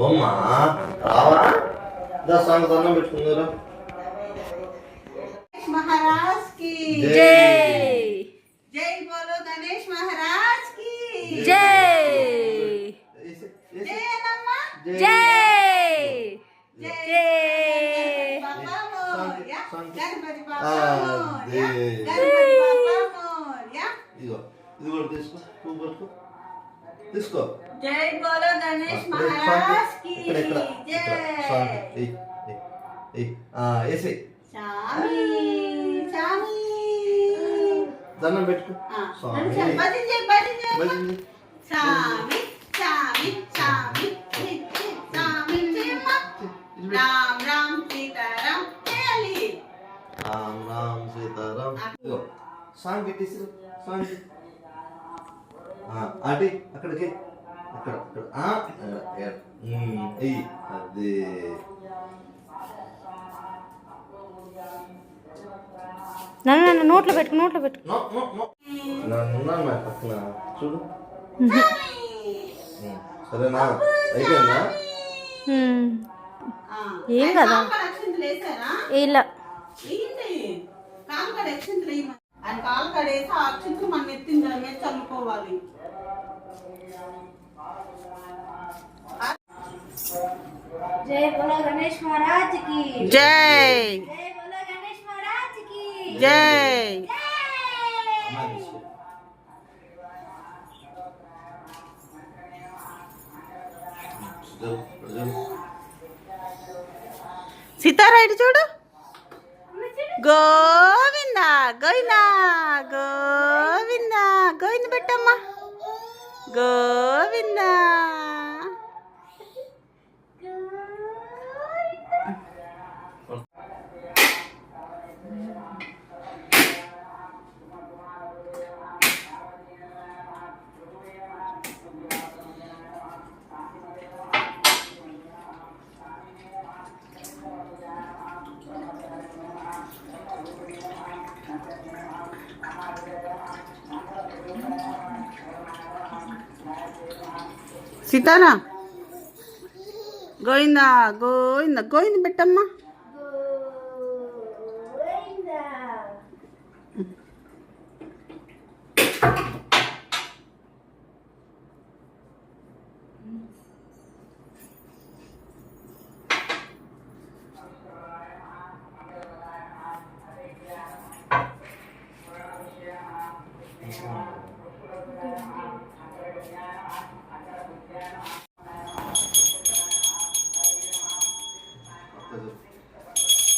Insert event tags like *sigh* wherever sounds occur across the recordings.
ఓమ్మా రావా దా సాంగ్ దండం పెట్టుకుందరు మహారాజ్ కి జై జై బోలో గణేష్ మహారాజ్ కి జై జై అన్నమ్మ జై జై జై గణపతి బాబా जय बोलो गणेश हाँ, महाराज की जय। ऐसे। स्वामी स्वामी। जाना बैठ को हाँ, स्वामी। स्वामी स्वामी स्वामी स्वामी स्वामी राम राम सीताराम राम राम सीताराम। सांग सांग हाँ आंटी अकड़के ఉమ్, ఎయ్ అది నన్ను నన్ను నోట్లో పెట్టుకు నోట్లో పెట్టుకు. No no no. నన్ను నా పక్కన చూడు. సరేనా అయిపోయిందా. ఏం కదా? ఇలా కాలుకడ వేసి ఆ అక్షంతలు మన మీద చల్లుకోవాలి. జై బోలో గణేష్ మహారాజ్కి జై జై బోలో గణేష్ మహారాజ్కి జై. సీతారా ఇటు చూడు. గోవింద గోవింద గోవింద గోవింద పెట్టమ్మా. గోవింద సీతారా? గోవింద గోవింద గోవింద పెట్టమ్మా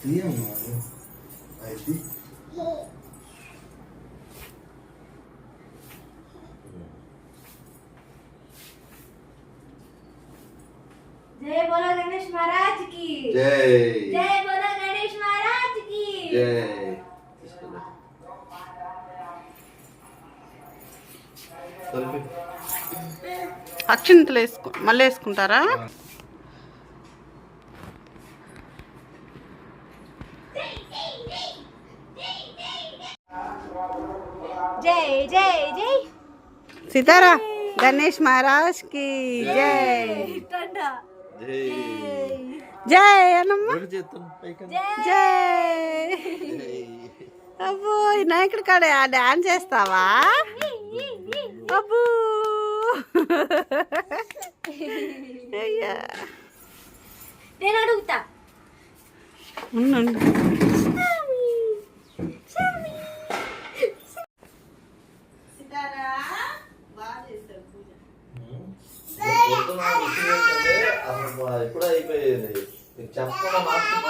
తీయమ్మా అయితే జై బోలో గణేష్ మహారాజ్కి జై జై బోలో గణేష్ మహారాజ్కి జై తీసుకెళ్ళు. కలిపి. అక్షింతలు వేసుకో మళ్ళీ వేసుకుంటారా? జై జై జై. సీతారా గణేష్ మహారాజ్కి జై. జై జై. అనమ్మ అబ్బో ఈ నాయకుడి కాడ డాన్స్ చేస్తావా? పొద్దున విషయం ఏంటంటే అసలు ఎప్పుడు అయిపోయేది. నీకు చెప్పకుండా మాత్రం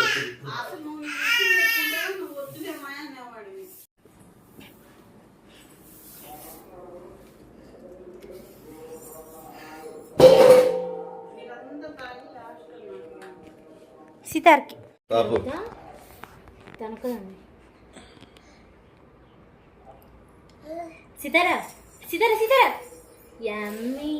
విషయం. సితార్కి. తనకదండి. సితారా? సితారా సితారా? యమ్మీ.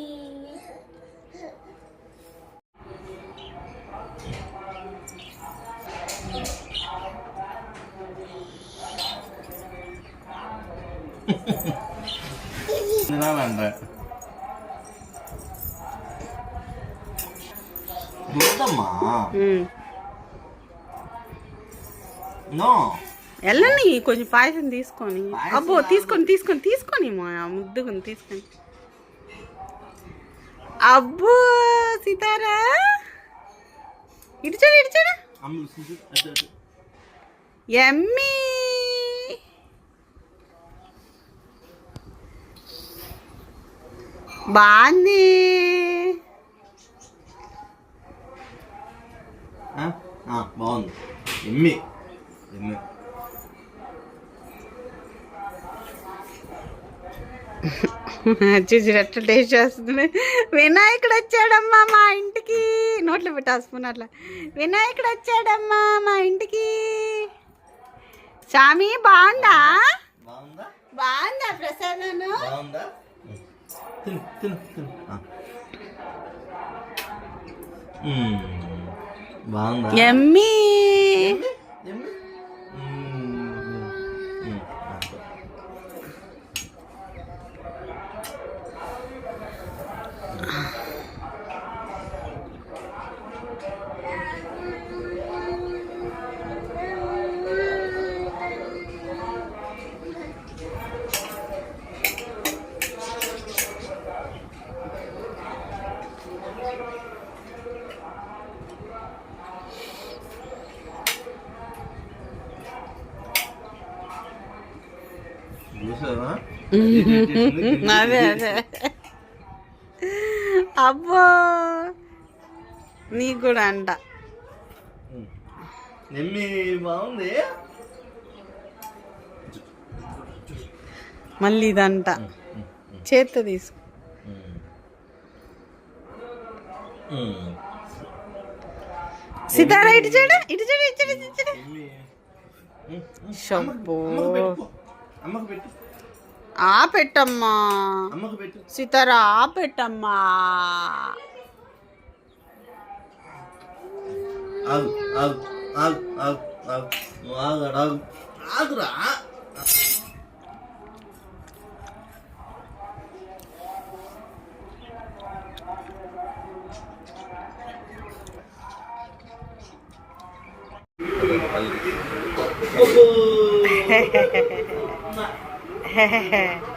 నో వెళ్ళని కొంచెం పాయసం తీసుకొని అబ్బో. తీసుకొని తీసుకొని తీసుకొని మా ముద్దుగుని తీసుకొని అబ్బో సీతారా ఇటు చూడు ఇటు ఎమ్మీ బాగుంది. బాగుంది. ఎమ్మి. ఎమ్మి. టేస్ట్ చేస్తుంది? వినాయకుడు వచ్చాడమ్మా మా ఇంటికి. నోట్లో పెట్టా స్పూన్ అట్లా. వినాయకుడు వచ్చాడమ్మా మా ఇంటికి. స్వామి బాగుందా? బాగుందా? బాగుందా ప్రసాదను బాగుందా తిను తిను తిను ఆ. మ్మ్. బాగుందా అదే అదే అబ్బో! నీకు కూడా అంట. బాగుంది. మళ్ళీ ఇదంట. చేత్తో తీసుకో. మ్మ్. సీతారా ఇటు చూడు ఇటు చూడు ఇటు చూడు ఇటు అమ్మకు పెట్టు. అమ్మకు పెట్టు ఆ పెట్టమ్మా. అమ్మకు పెట్టు. సీతారా ఆ పెట్టమ్మా. ఆగు ఆగు ఆగు ఆగు ఆగు. నువ్వు ఆగు ఆగు. ఆగురా. *laughs* అబ్బో.